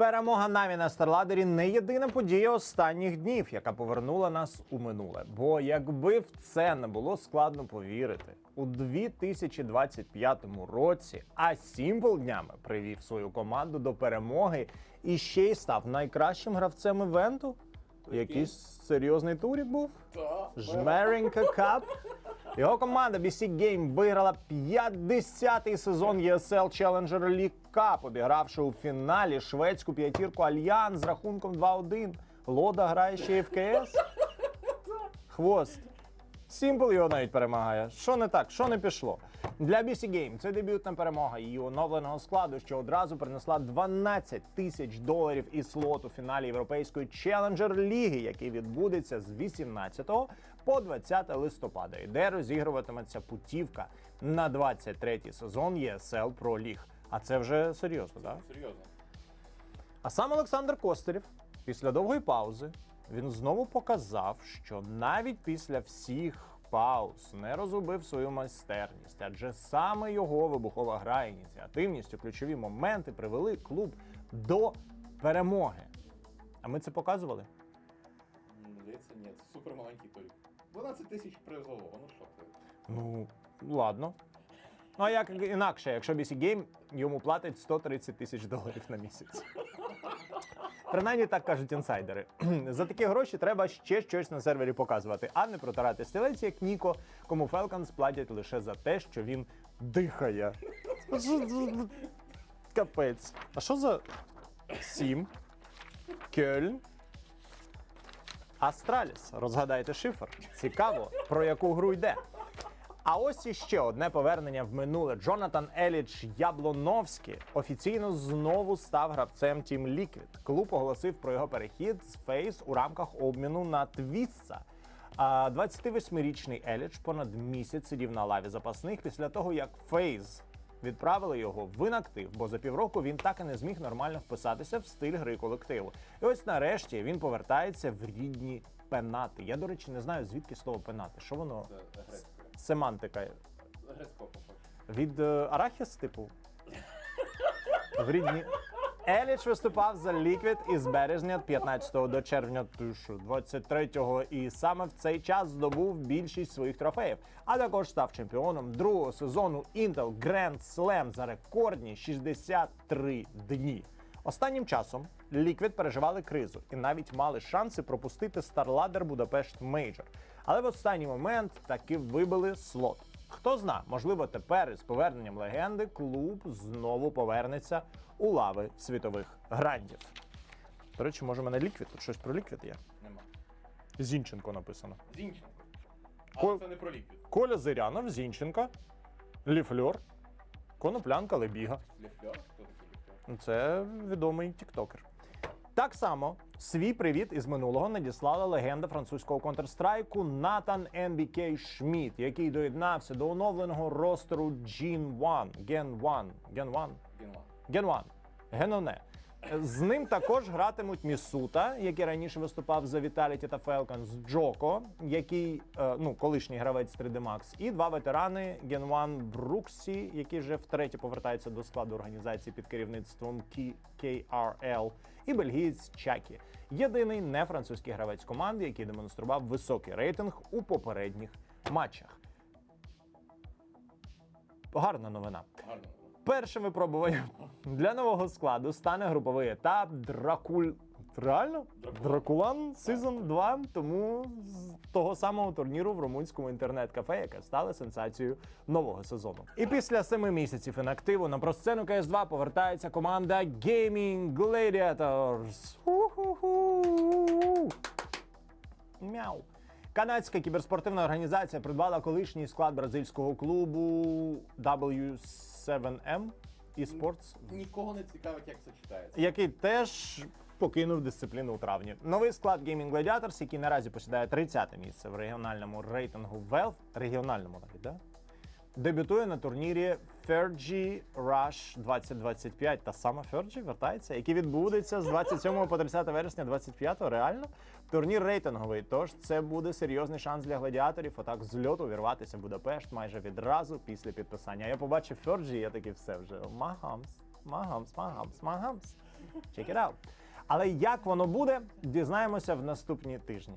Перемога Намі на Старладері не єдина подія останніх днів, яка повернула нас у минуле. Бо якби в це не було складно повірити, у 2025 році а днями привів свою команду до перемоги і ще й став найкращим гравцем івенту. Якийсь серйозний турік був. Жмеренька Кап. Його команда BC Game виграла 50-й сезон ESL Challenger League Cup, обігравши у фіналі шведську п'ятірку Альянс з рахунком 2-1. Лода грає ще і в КС. Хвост. Сімпл його навіть перемагає. Що не так, що не пішло? Для BC Game це дебютна перемога її оновленого складу, що одразу принесла 12 тисяч доларів і слот у фіналі Європейської Challenger Ліги, який відбудеться з 18 по 20 листопада, і де розігруватиметься путівка на 23-й сезон ESL Pro League. А це вже серйозно, так? Серйозно. А сам Олександр Костарів після довгої паузи він знову показав, що навіть після всіх пауз не розгубив свою майстерність, адже саме його вибухова гра, ініціативність у ключові моменти привели клуб до перемоги. А ми це показували? Ні, це супер маленький турік. 12 тисяч призового, ну що ти? Ну, ладно. Ну а як інакше, якщо BC Game йому платить 130 тисяч доларів на місяць. Принаймні так кажуть інсайдери. За такі гроші треба ще щось на сервері показувати, а не протирати стілець, як Ніко, кому Falcons платять лише за те, що він дихає. Капець. А що за сім? Кельн? Астраліс. Розгадайте шифр. Цікаво, про яку гру йде. А ось іще одне повернення в минуле. Джонатан Еліч Яблоновський офіційно знову став гравцем Team Liquid. Клуб оголосив про його перехід з Фейс у рамках обміну на Твісса. А 28-річний Еліч понад місяць сидів на лаві запасних після того, як Фейз відправили його в інактив, бо за півроку він так і не зміг нормально вписатися в стиль гри колективу. І ось нарешті він повертається в рідні пенати. Я, до речі, не знаю, звідки слово пенати. Що воно? Семантика. Від е, Арахіс, типу. В рідні. Еліч виступав за Ліквід із березня 15 до червня 23-го і саме в цей час здобув більшість своїх трофеїв, а також став чемпіоном другого сезону Intel Grand Slam за рекордні 63 дні. Останнім часом Ліквід переживали кризу і навіть мали шанси пропустити StarLadder Будапешт Мейджор. Але в останній момент таки вибили слот. Хто зна, можливо, тепер із поверненням легенди клуб знову повернеться у лави світових грандів. До речі, може, в мене ліквід? Тут щось про ліквід є. Нема. Зінченко написано. Зінченко. Ко- це не про ліквід. Коля Зирянов, Зінченка, Ліфльор, Коноплянка, Лебіга. Ліфльор? Хто такий ліфльор? Ну, Це відомий тіктокер. Так само свій привіт із минулого надіслала легенда французького контрстрайку Натан NBK Шмідт, який доєднався до оновленого ростеру Gen 1, Gen 1, Gen 1, Генла. Gen 1, Геноне. З ним також гратимуть Місута, який раніше виступав за Vitality та Falcons, Джоко, який е, ну колишній гравець 3D Max, і два ветерани 1 Бруксі, які вже втретє повертаються до складу організації під керівництвом KRL, і бельгієць Чакі. Єдиний нефранцузький гравець команди, який демонстрував високий рейтинг у попередніх матчах. Гарна новина. Гарно. Першим випробуванням для нового складу стане груповий етап Дракуль. Реально? Дракулан. Season 2, тому з того самого турніру в румунському інтернет-кафе, яке стало сенсацією нового сезону. І після семи місяців інактиву на просцену КС2 повертається команда Gaming Gladiators. Ху-ху-ху. Мяу. Канадська кіберспортивна організація придбала колишній склад бразильського клубу W7M eSports, Нікого не цікавить, як це читається. який теж покинув дисципліну у травні. Новий склад Gaming Gladiators, який наразі посідає 30-те місце в регіональному рейтингу Valve, регіональному навіть, да? Дебютує на турнірі Fergie Rush 2025. Та сама Fergie вертається, який відбудеться з 27 по 30 вересня 25 Реально? Турнір рейтинговий, тож це буде серйозний шанс для гладіаторів отак з льоту вірватися в Будапешт майже відразу після підписання. Я побачив Fergie, я такий все вже Магамс, Магамс, Магамс, Магамс. Check it out. Але як воно буде, дізнаємося в наступні тижні.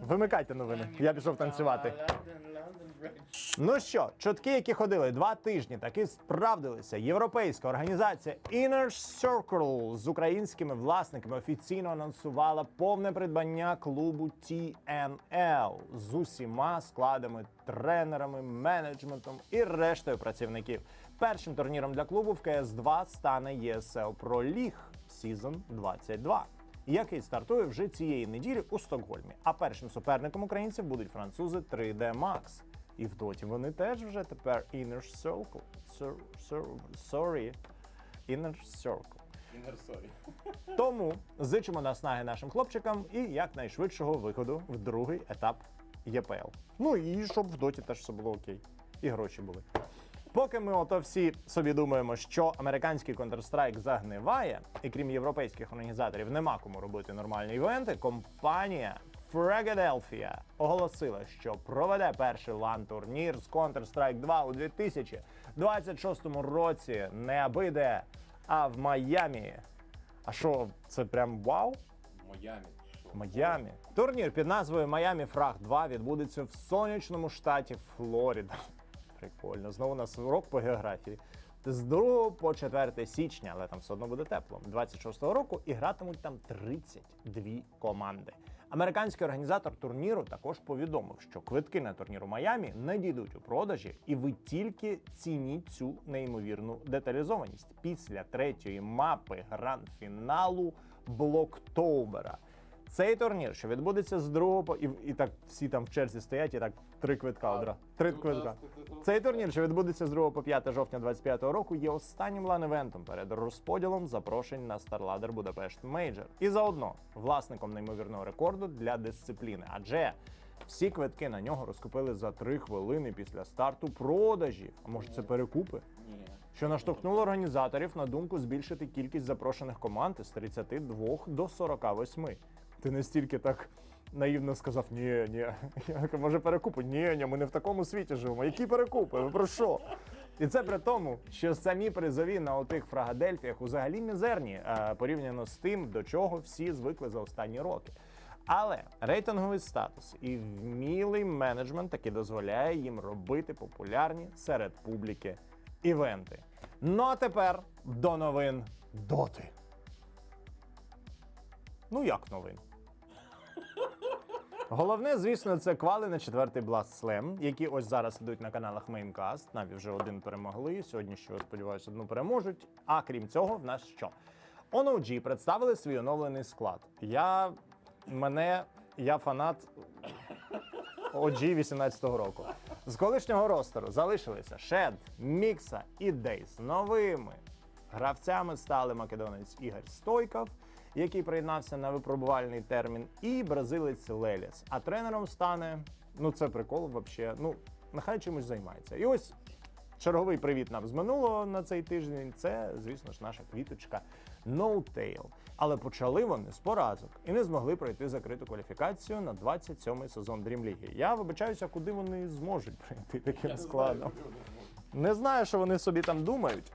Вимикайте новини. Я пішов танцювати. Ну що, чутки, які ходили два тижні, таки справдилися. Європейська організація Inner Circle з українськими власниками офіційно анонсувала повне придбання клубу TNL з усіма складами, тренерами, менеджментом і рештою працівників. Першим турніром для клубу в КС 2 стане ESL Pro League Season 22 який стартує вже цієї неділі у Стокгольмі. А першим суперником українців будуть французи 3D Max. І в доті вони теж вже тепер Inner Circle. Sor- sor- Sorry. Inner Circle. Інер сорі. Тому зичимо наснаги нашим хлопчикам і якнайшвидшого виходу в другий етап ЄПЛ. Ну і щоб в доті теж все було окей. І гроші були. Поки ми ото всі собі думаємо, що американський Counter-Strike загниває, і крім європейських організаторів нема кому робити нормальні івенти, компанія Fragadelphia оголосила, що проведе перший лан-турнір з Counter-Strike 2 у 2026 році не аби де, а в Майамі. А що, це прям вау? Майамі. Майамі. Турнір під назвою Майамі Фраг 2 відбудеться в сонячному штаті Флорида. Прикольно. Знову у нас урок по географії. З 2 по 4 січня, але там все одно буде тепло. 26-го року і гратимуть там 32 команди. Американський організатор турніру також повідомив, що квитки на турнір у Майамі не дійдуть у продажі, і ви тільки цініть цю неймовірну деталізованість після третьої мапи гранд-фіналу Блоктобера. Цей турнір, що відбудеться з 2 по і, і так всі там в черзі стоять, і так три квитка одразу. Три квитка. Цей турнір, що відбудеться з 2 по 5 жовтня 25 року, є останнім лан-івентом перед розподілом запрошень на StarLadder Budapest Major. І заодно власником неймовірного рекорду для дисципліни. Адже всі квитки на нього розкупили за 3 хвилини після старту продажів. А може це перекупи? Ні. Що наштовхнуло організаторів на думку збільшити кількість запрошених команд з 32 до 48. Ти настільки так наївно сказав: ні, ні. Я кажу, може перекупи? Ні, ні, ми не в такому світі живемо. Які перекупи? Ви про що? І це при тому, що самі призові на отих фрагадельфіях взагалі мізерні е, порівняно з тим, до чого всі звикли за останні роки. Але рейтинговий статус і вмілий менеджмент таки дозволяє їм робити популярні серед публіки івенти. Ну а тепер до новин доти. Ну як новин? Головне, звісно, це квали на четвертий Blast Slam, які ось зараз ідуть на каналах Maincast. Навіть вже один перемогли. Сьогодні ще сподіваюся, одну переможуть. А крім цього, в нас що? ONOG представили свій оновлений склад. Я мене, я фанат OG 18-го року. З колишнього ростеру залишилися Шед, Мікса і Дейс. Новими гравцями стали македонець Ігор Стойков, який приєднався на випробувальний термін, і бразилець Леліс. А тренером стане, ну це прикол, взагалі. Ну, нехай чимось займається. І ось черговий привіт нам з минулого на цей тиждень. Це, звісно ж, наша квіточка No Tail. Але почали вони з поразок і не змогли пройти закриту кваліфікацію на 27-й сезон Dream League. Я вибачаюся, куди вони зможуть пройти таким Я складом. Не знаю, що вони собі там думають.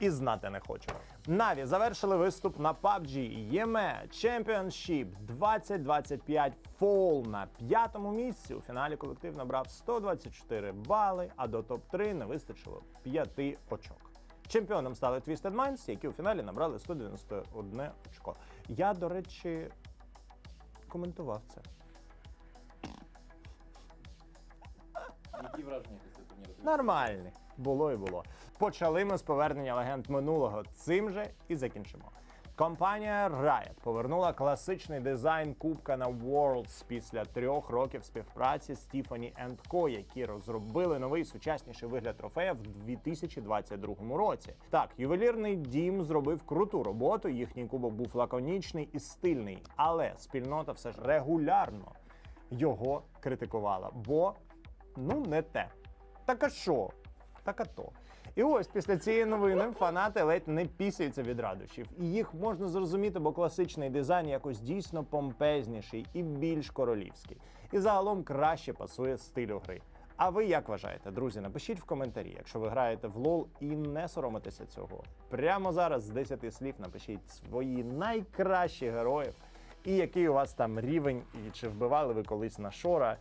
І знати не хочу. Наві завершили виступ на PUBG EME Championship 2025 Fall на п'ятому місці. У фіналі колектив набрав 124 бали, а до топ-3 не вистачило 5 очок. Чемпіоном стали Twisted Minds, які у фіналі набрали 191 очко. Я, до речі, коментував це. Які враження після турніру? Нормальний. Було і було. Почали ми з повернення легенд минулого. Цим же і закінчимо. Компанія Riot повернула класичний дизайн кубка на Worlds після трьох років співпраці з Tiffany Co., які розробили новий сучасніший вигляд трофея в 2022 році. Так, ювелірний дім зробив круту роботу. Їхній кубок був лаконічний і стильний, але спільнота все ж регулярно його критикувала, бо ну не те. Так а що? Так а то. І ось після цієї новини фанати ледь не пісяються від радощів. І їх можна зрозуміти, бо класичний дизайн якось дійсно помпезніший і більш королівський. І загалом краще пасує стилю гри. А ви як вважаєте, друзі? Напишіть в коментарі, якщо ви граєте в лол і не соромитеся цього. Прямо зараз з 10 слів напишіть свої найкращі героїв і який у вас там рівень, і чи вбивали ви колись на шора.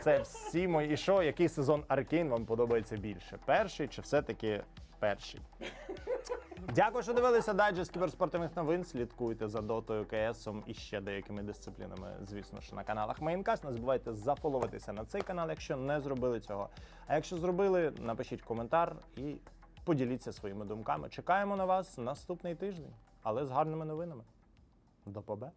Це всі мої. І що, який сезон Аркейн вам подобається більше? Перший чи все-таки перший? Дякую, що дивилися дайджест кіберспортивних новин. Слідкуйте за дотою, КСом і ще деякими дисциплінами, звісно ж, на каналах Майнкаст. Не забувайте зафоловитися на цей канал, якщо не зробили цього. А якщо зробили, напишіть коментар і поділіться своїми думками. Чекаємо на вас наступний тиждень, але з гарними новинами. До побе!